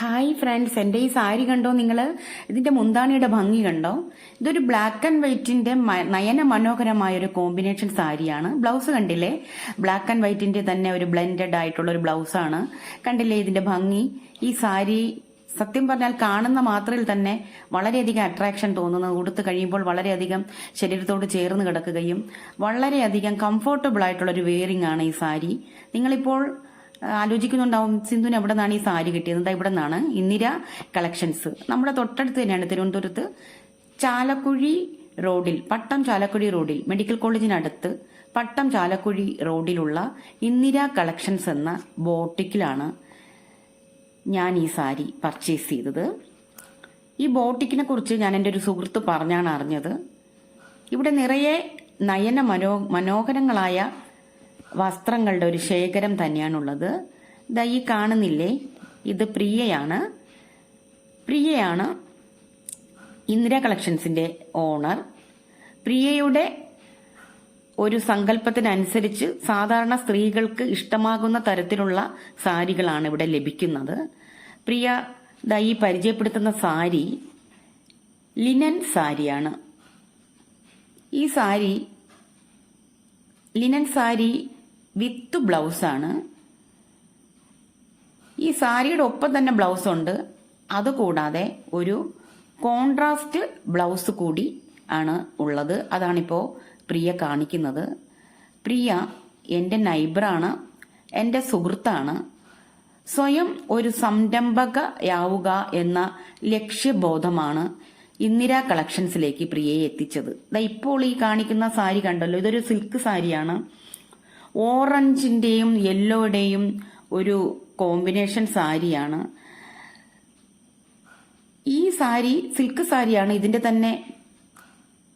Hi friends എന്റെ ഈ സാരി കണ്ടോ നിങ്ങൾ ഇതിന്റെ മുന്താണിയുടെ ഭംഗി കണ്ടോ? ഇതൊരു ബ്ലാക്ക് ആൻഡ് വൈറ്റിന്റെ മ- നയന മനോഹരമായ ഒരു കോമ്പിനേഷൻ സാരിയാണ്. ബ്ലൗസ് കണ്ടില്ലേ? ബ്ലാക്ക് ആൻഡ് വൈറ്റിന്റെ തന്നെ ഒരു ബ്ലെൻഡഡ് ആയിട്ടുള്ള ഒരു ബ്ലൗസാണ് കണ്ടില്ലേ ഇതിന്റെ ഭംഗി? ഈ സാരി സത്യം പറഞ്ഞാൽ കാണുന്ന മാത്രയിൽ തന്നെ വളരെയധികം അട്രാക്ഷൻ തോന്നുന്നത് ഉടുത്ത് കഴിയുമ്പോൾ വളരെയധികം ശരീരത്തോട് ചേർന്ന് കിടക്കുകയും വളരെയധികം കംഫർട്ടബിൾ ആയിട്ടുള്ള ഒരു വെയറിംഗ് ആണ് ഈ സാരി. നിങ്ങളിപ്പോൾ ആലോചിക്കുന്നുണ്ടാവും സിന്ധുവിന് എവിടെ നിന്നാണ് ഈ സാരി കിട്ടിയത്? എന്താ ഇവിടെ നിന്നാണ് ഇന്ദിര കളക്ഷൻസ്. നമ്മുടെ തൊട്ടടുത്ത് തന്നെയാണ് തിരുവനന്തപുരത്ത് ചാലക്കുഴി റോഡിൽ പട്ടം ചാലക്കുഴി റോഡിൽ മെഡിക്കൽ കോളേജിനടുത്ത് പട്ടം ചാലക്കുഴി റോഡിലുള്ള ഇന്ദിര കളക്ഷൻസ് എന്ന ബോട്ടിക്കിലാണ് ഞാൻ ഈ സാരി പർച്ചേസ് ചെയ്തത്. ഈ ബോട്ടിക്കിനെ കുറിച്ച് ഞാൻ എന്റെ ഒരു സുഹൃത്ത് പറഞ്ഞാണ് അറിഞ്ഞത്. ഇവിടെ നിറയെ നയന മനോ മനോഹരങ്ങളായ വസ്ത്രങ്ങളുടെ ഒരു ശേഖരം തന്നെയാണുള്ളത്. ഇതാ ഈ കാണുന്നില്ലേ? ഇത് പ്രിയയാണ്. പ്രിയയാണ് ഇന്ദിര കളക്ഷൻസിന്റെ ഓണർ. പ്രിയയുടെ ഒരു സങ്കല്പത്തിനനുസരിച്ച് സാധാരണ സ്ത്രീകൾക്ക് ഇഷ്ടമാകുന്ന തരത്തിലുള്ള സാരികളാണ് ഇവിടെ ലഭിക്കുന്നത്. പ്രിയ ദാ പരിചയപ്പെടുത്തുന്ന സാരി ലിനൻ സാരിയാണ്. ഈ സാരി ലിനൻ സാരി വിത്ത് ബ്ലൗസാണ്. ഈ സാരിയുടെ ഒപ്പം തന്നെ ബ്ലൗസ് ഉണ്ട് അതുകൂടാതെ ഒരു കോൺട്രാസ്റ്റ് ബ്ലൗസ് കൂടി ആണ് ഉള്ളത്. അതാണിപ്പോൾ പ്രിയ കാണിക്കുന്നത്. പ്രിയ എന്റെ നൈബറാണ്. എന്റെ സുഹൃത്താണ്. സ്വയം ഒരു സംരംഭകയാവുക എന്ന ലക്ഷ്യബോധമാണ് ഇന്ദിര കളക്ഷൻസിലേക്ക് പ്രിയയെ എത്തിച്ചത്. ഇപ്പോൾ ഈ കാണിക്കുന്ന സാരി കണ്ടല്ലോ. ഇതൊരു സിൽക്ക് സാരിയാണ്. ഓറഞ്ചിന്റെയും യെല്ലോയുടെയും ഒരു കോമ്പിനേഷൻ സാരിയാണ്. ഈ സാരി സിൽക്ക് സാരിയാണ്. ഇതിന്റെ തന്നെ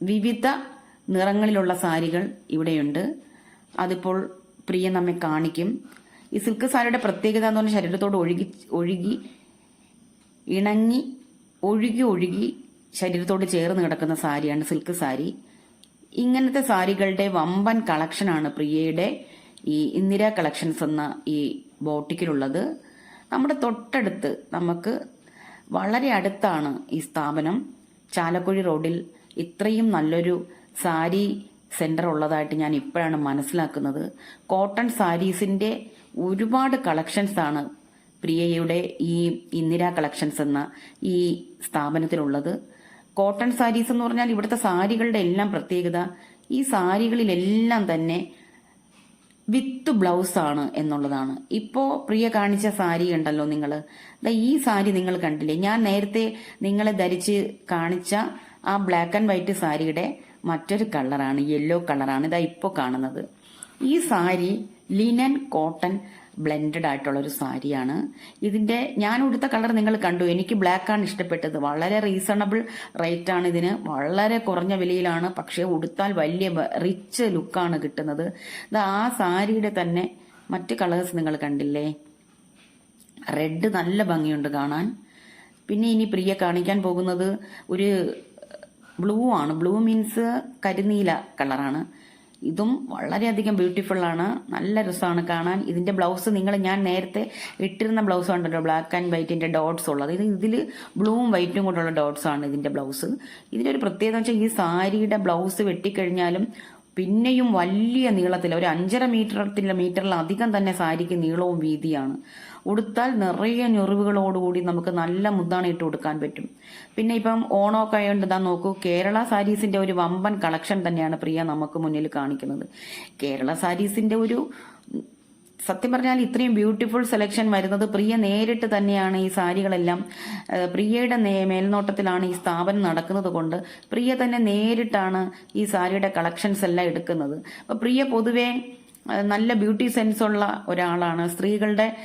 വിവിധ നിറങ്ങളിലുള്ള സാരികൾ ഇവിടെയുണ്ട്. അതിപ്പോൾ പ്രിയ നമ്മെ കാണിക്കും. ഈ സിൽക്ക് സാരിയുടെ പ്രത്യേകത എന്ന് പറഞ്ഞാൽ ശരീരത്തോട് ഒഴുകി ഒഴുകി ഇണങ്ങി ഒഴുകി ഒഴുകി ശരീരത്തോട് ചേർന്ന് കിടക്കുന്ന സാരിയാണ് സിൽക്ക് സാരി. ഇങ്ങനത്തെ സാരികളുടെ വമ്പൻ കളക്ഷനാണ് പ്രിയയുടെ ഈ ഇന്ദിര കളക്ഷൻസ് എന്ന ഈ ബോട്ടിക്കിലുള്ളത്. നമ്മുടെ തൊട്ടടുത്ത് നമുക്ക് വളരെ അടുത്താണ് ഈ സ്ഥാപനം. ചാലക്കുഴി റോഡിൽ ഇത്രയും നല്ലൊരു സാരി സെന്റർ ഉള്ളതായിട്ട് ഞാൻ ഇപ്പോഴാണ് മനസ്സിലാക്കുന്നത്. കോട്ടൺ സാരീസിന്റെ ഒരുപാട് കളക്ഷൻസ് ആണ് പ്രിയയുടെ ഈ ഇന്ദിര കളക്ഷൻസ് എന്ന ഈ സ്ഥാപനത്തിലുള്ളത്. കോട്ടൺ സാരീസ് എന്ന് പറഞ്ഞാൽ ഇവിടുത്തെ സാരികളുടെ എല്ലാം പ്രത്യേകത. ഈ സാരികളിലെല്ലാം തന്നെ വിത്ത് ബ്ലൗസ് ആണ് എന്നുള്ളതാണ്. ഇപ്പോ പ്രിയ കാണിച്ച സാരി ഉണ്ടല്ലോ നിങ്ങൾ ഈ സാരി നിങ്ങൾ കണ്ടില്ലേ? ഞാൻ നേരത്തെ നിങ്ങളെ ധരിച്ച് കാണിച്ച ആ ബ്ലാക്ക് ആൻഡ് വൈറ്റ് സാരിയുടെ മറ്റൊരു കളറാണ് യെല്ലോ കളറാണ് ഇതാ ഇപ്പോൾ കാണുന്നത്. ഈ സാരി ലിനൻ കോട്ടൺ ബ്ലെൻഡഡ് ആയിട്ടുള്ള ഒരു സാരിയാണ്. ഇതിന്റെ ഞാൻ ഉടുത്ത കളർ നിങ്ങൾ കണ്ടു. എനിക്ക് ബ്ലാക്ക് ആണ് ഇഷ്ടപ്പെട്ടത്. വളരെ റീസണബിൾ റേറ്റ് ആണ് ഇതിന്. വളരെ കുറഞ്ഞ വിലയിലാണ്. പക്ഷേ ഉടുത്താൽ വലിയ റിച്ച് ലുക്കാണ് കിട്ടുന്നത്. ഇത് ആ സാരിയുടെ തന്നെ മറ്റ് കളേഴ്സ് നിങ്ങൾ കണ്ടില്ലേ? റെഡ് നല്ല ഭംഗിയുണ്ട് കാണാൻ. പിന്നെ ഇനി പ്രിയ കാണിക്കാൻ പോകുന്നത് ഒരു ബ്ലൂ ആണ്. ബ്ലൂ മീൻസ് കരിനീല കളറാണ് ഇതും വളരെയധികം ബ്യൂട്ടിഫുള്ളാണ് നല്ല രസമാണ് കാണാൻ. ഇതിന്റെ ബ്ലൗസ് നിങ്ങൾ ഞാൻ നേരത്തെ ഇട്ടിരുന്ന ബ്ലൗസ് ഉണ്ടല്ലോ ബ്ലാക്ക് ആൻഡ് വൈറ്റിന്റെ ഡോട്ട്സ് ഉള്ളത്. ഇത് ഇതിൽ ബ്ലൂവും വൈറ്റും കൊണ്ടുള്ള ഡോട്ട്സ് ആണ് ഇതിന്റെ ബ്ലൗസ് ഇതിന്റെ ഒരു പ്രത്യേകത വെച്ചാൽ ഈ സാരിയുടെ ബ്ലൗസ് വെട്ടിക്കഴിഞ്ഞാലും പിന്നെയും വലിയ നീളത്തിൽ ഒരു അഞ്ചര മീറ്ററത്തിന്റെ മീറ്ററിലധികം തന്നെ സാരിക്ക് നീളവും വീതിയാണ്. ഉടുത്താൽ നിറയെ ഞൊറിവുകളോടുകൂടി നമുക്ക് നല്ല മുദ്ദാണ് ഇട്ട് കൊടുക്കാൻ പറ്റും. പിന്നെ ഇപ്പം ഓണമൊക്കെ ആയതുകൊണ്ട് ഇതാ നോക്കൂ കേരള സാരീസിന്റെ ഒരു വമ്പൻ കളക്ഷൻ തന്നെയാണ് പ്രിയ നമുക്ക് മുന്നിൽ കാണിക്കുന്നത്. കേരള സാരീസിന്റെ ഒരു സത്യം പറഞ്ഞാൽ ഇത്രയും ബ്യൂട്ടിഫുൾ സെലക്ഷൻ വരുന്നത് പ്രിയ നേരിട്ട് തന്നെയാണ് ഈ സാരികളെല്ലാം. പ്രിയയുടെ മേൽനോട്ടത്തിലാണ് ഈ സ്ഥാപനം നടക്കുന്നത് കൊണ്ട് പ്രിയ തന്നെ നേരിട്ടാണ് ഈ സാരിയുടെ കളക്ഷൻസ് എല്ലാം എടുക്കുന്നത്. അപ്പൊ പ്രിയ പൊതുവേ നല്ല ബ്യൂട്ടി സെൻസ് ഉള്ള ഒരാളാണ്. സ്ത്രീകളുടെ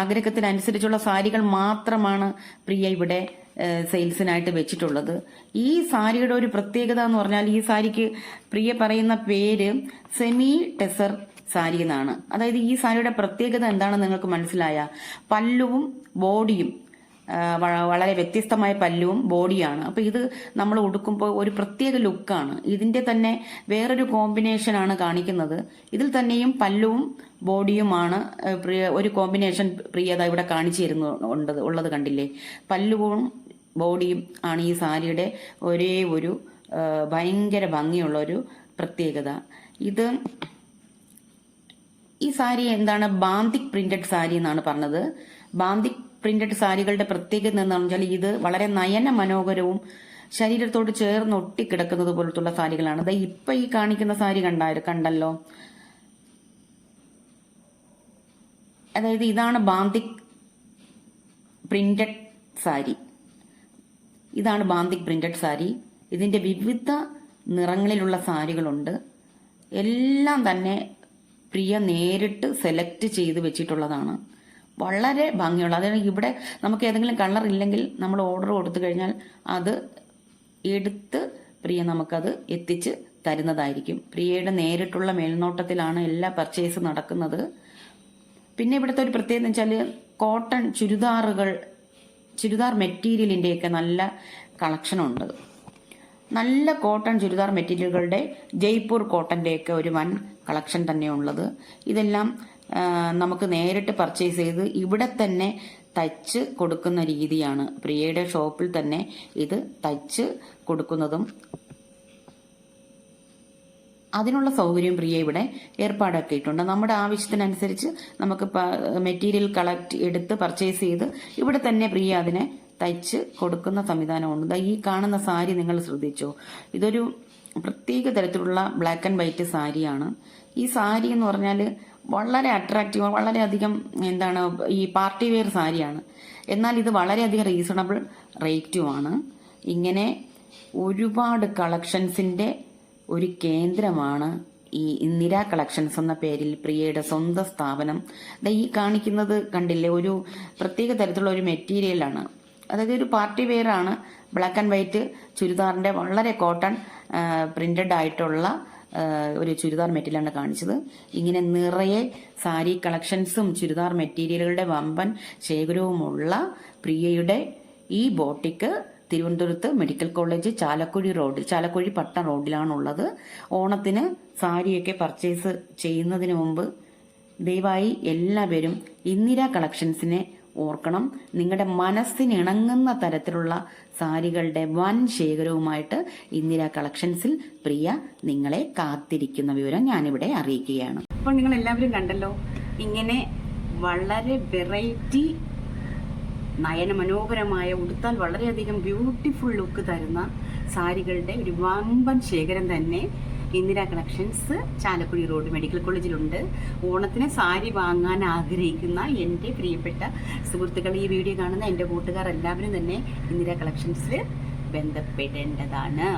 ആഗ്രഹത്തിനനുസരിച്ചുള്ള സാരികൾ മാത്രമാണ് പ്രിയ ഇവിടെ സെയിൽസിനായിട്ട് വെച്ചിട്ടുള്ളത്. ഈ സാരിയുടെ ഒരു പ്രത്യേകത എന്ന് പറഞ്ഞാൽ ഈ സാരിക്ക് പ്രിയ പറയുന്ന പേര് സെമി ടെസർ സാരി എന്നാണ്. അതായത് ഈ സാരിയുടെ പ്രത്യേകത എന്താണെന്ന് നിങ്ങൾക്ക് മനസ്സിലായ. പല്ലുവും ബോഡിയും വളരെ വ്യത്യസ്തമായ പല്ലുവും ബോഡിയാണ്. അപ്പൊ ഇത് നമ്മൾ ഉടുക്കുമ്പോൾ ഒരു പ്രത്യേക ലുക്കാണ്. ഇതിന്റെ തന്നെ വേറൊരു കോമ്പിനേഷനാണ് കാണിക്കുന്നത്. ഇതിൽ തന്നെയും പല്ലുവും ബോഡിയുമാണ് പ്രിയ ഒരു കോമ്പിനേഷൻ പ്രിയത ഇവിടെ കാണിച്ചു തരുന്നു ഉണ്ടത് ഉള്ളത് കണ്ടില്ലേ? പല്ലുവും ബോഡിയും ആണ് ഈ സാരിയുടെ ഒരേ ഒരു ഭയങ്കര ഭംഗിയുള്ള ഒരു പ്രത്യേകത. ഇത് ഈ സാരി എന്താണ്? ബാന്തിക് പ്രിന്റഡ് സാരി എന്നാണ് പറഞ്ഞത്. ബാന്തിക് പ്രിന്റഡ് സാരികളുടെ പ്രത്യേകത എന്താണെന്ന് വെച്ചാൽ ഇത് വളരെ നയന മനോഹരവും ശരീരത്തോട് ചേർന്ന് ഒട്ടിക്കിടക്കുന്നത് പോലത്തുള്ള സാരികളാണ്. ദാ ഇപ്പൊ ഈ കാണിക്കുന്ന സാരി കണ്ടായിരുന്നു കണ്ടല്ലോ. അതായത് ഇതാണ് ബാന്തിക് പ്രിന്റഡ് സാരി. ഇതാണ് ബാന്തിക് പ്രിന്റഡ് സാരി. ഇതിന്റെ വിവിധ നിറങ്ങളിലുള്ള സാരികളുണ്ട്. എല്ലാം തന്നെ പ്രിയ നേരിട്ട് സെലക്ട് ചെയ്ത് വെച്ചിട്ടുള്ളതാണ്. വളരെ ഭംഗിയുള്ള അതായത് ഇവിടെ നമുക്ക് ഏതെങ്കിലും കളർ ഇല്ലെങ്കിൽ നമ്മൾ ഓർഡർ കൊടുത്തു കഴിഞ്ഞാൽ അത് എടുത്ത് പ്രിയ നമുക്കത് എത്തിച്ച് തരുന്നതായിരിക്കും. പ്രിയയുടെ നേരിട്ടുള്ള മേൽനോട്ടത്തിലാണ് എല്ലാ പർച്ചേസ് നടക്കുന്നത്. പിന്നെ ഇവിടുത്തെ ഒരു പ്രത്യേകത വെച്ചാൽ കോട്ടൺ ചുരിദാറുകൾ ചുരിദാർ മെറ്റീരിയലിന്റെയൊക്കെ നല്ല കളക്ഷൻ ഉണ്ട്. നല്ല കോട്ടൺ ചുരിദാർ മെറ്റീരിയലുകളുടെ ജയ്പൂർ കോട്ടന്റെയൊക്കെ ഒരു വൻ കളക്ഷൻ തന്നെയുള്ളത്. ഇതെല്ലാം നമുക്ക് നേരിട്ട് പർച്ചേസ് ചെയ്ത് ഇവിടെ തന്നെ തയ്ച്ച് കൊടുക്കുന്ന രീതിയാണ്. പ്രിയയുടെ ഷോപ്പിൽ തന്നെ ഇത് തയ്ച്ച് കൊടുക്കുന്നതും അതിനുള്ള സൗകര്യം പ്രിയ ഇവിടെ ഏർപ്പാടാക്കിയിട്ടുണ്ട് നമ്മുടെ ആവശ്യത്തിനനുസരിച്ച് നമുക്ക് മെറ്റീരിയൽ കളക്ട് എടുത്ത് പർച്ചേസ് ചെയ്ത് ഇവിടെ തന്നെ പ്രിയ അതിനെ തയ്ച്ച് കൊടുക്കുന്ന സംവിധാനമുണ്ട്. ഈ കാണുന്ന സാരി നിങ്ങൾ ശ്രദ്ധിച്ചോ? ഇതൊരു പ്രത്യേക തരത്തിലുള്ള ബ്ലാക്ക് ആൻഡ് വൈറ്റ് സാരിയാണ്. ഈ സാരി എന്ന് പറഞ്ഞാൽ വളരെ അട്രാക്റ്റീവ് വളരെയധികം എന്താണ് ഈ പാർട്ടി വെയർ സാരിയാണ്. എന്നാൽ ഇത് വളരെയധികം റീസണബിൾ റേറ്റുമാണ് ഇങ്ങനെ ഒരുപാട് കളക്ഷൻസിന്റെ ഒരു കേന്ദ്രമാണ് ഈ ഇന്ദിര കളക്ഷൻസ് എന്ന പേരിൽ പ്രിയയുടെ സ്വന്തം സ്ഥാപനം. ഈ കാണിക്കുന്നത് കണ്ടില്ലേ ഒരു പ്രത്യേക തരത്തിലുള്ള ഒരു മെറ്റീരിയലാണ് അതായത് ഒരു പാർട്ടി വെയർ ആണ് ബ്ലാക്ക് ആൻഡ് വൈറ്റ് ചുരിദാറിന്റെ വളരെ കോട്ടൺ പ്രിന്റഡ് ആയിട്ടുള്ള ഒരു ചുരിദാർ മെറ്റീരിയലാണ് കാണിച്ചത്. ഇങ്ങനെ നിറയെ സാരി കളക്ഷൻസും ചുരിദാർ മെറ്റീരിയലുകളുടെ വമ്പൻ ശേഖരവുമുള്ള പ്രിയയുടെ ഈ ബോട്ടിക്ക് തിരുവനന്തപുരത്ത് മെഡിക്കൽ കോളേജ് ചാലക്കുഴി റോഡിൽ ചാലക്കുഴി പട്ടം റോഡിലാണുള്ളത്. ഓണത്തിന് സാരിയൊക്കെ പർച്ചേസ് ചെയ്യുന്നതിന് മുമ്പ് ദയവായി എല്ലാവരും ഇന്ദിര കളക്ഷൻസിനെ ഓർക്കണം. നിങ്ങളുടെ മനസ്സിനിണങ്ങുന്ന തരത്തിലുള്ള സാരികളുടെ വൻ ശേഖരവുമായിട്ട് ഇന്ദിര കളക്ഷൻസിൽ പ്രിയ നിങ്ങളെ കാത്തിരിക്കുന്ന വിവരം ഞാനിവിടെ അറിയിക്കുകയാണ്. അപ്പോൾ നിങ്ങൾ എല്ലാവരും കണ്ടല്ലോ ഇങ്ങനെ വളരെ വെറൈറ്റി നയന മനോഹരമായ ഉടുത്താൽ വളരെയധികം ബ്യൂട്ടിഫുൾ ലുക്ക് തരുന്ന സാരികളുടെ ഒരു വമ്പൻ ശേഖരം തന്നെ Indira collections Chalakudy road medical കോളേജിലുണ്ട്. ഓണത്തിന് സാരി വാങ്ങാൻ ആഗ്രഹിക്കുന്ന എന്റെ പ്രിയപ്പെട്ട സുഹൃത്തുക്കൾ ഈ വീഡിയോ കാണുന്ന എന്റെ കൂട്ടുകാർ എല്ലാവരും തന്നെ ഇന്ദിര കളക്ഷൻസിൽ ബന്ധപ്പെടേണ്ടതാണ്.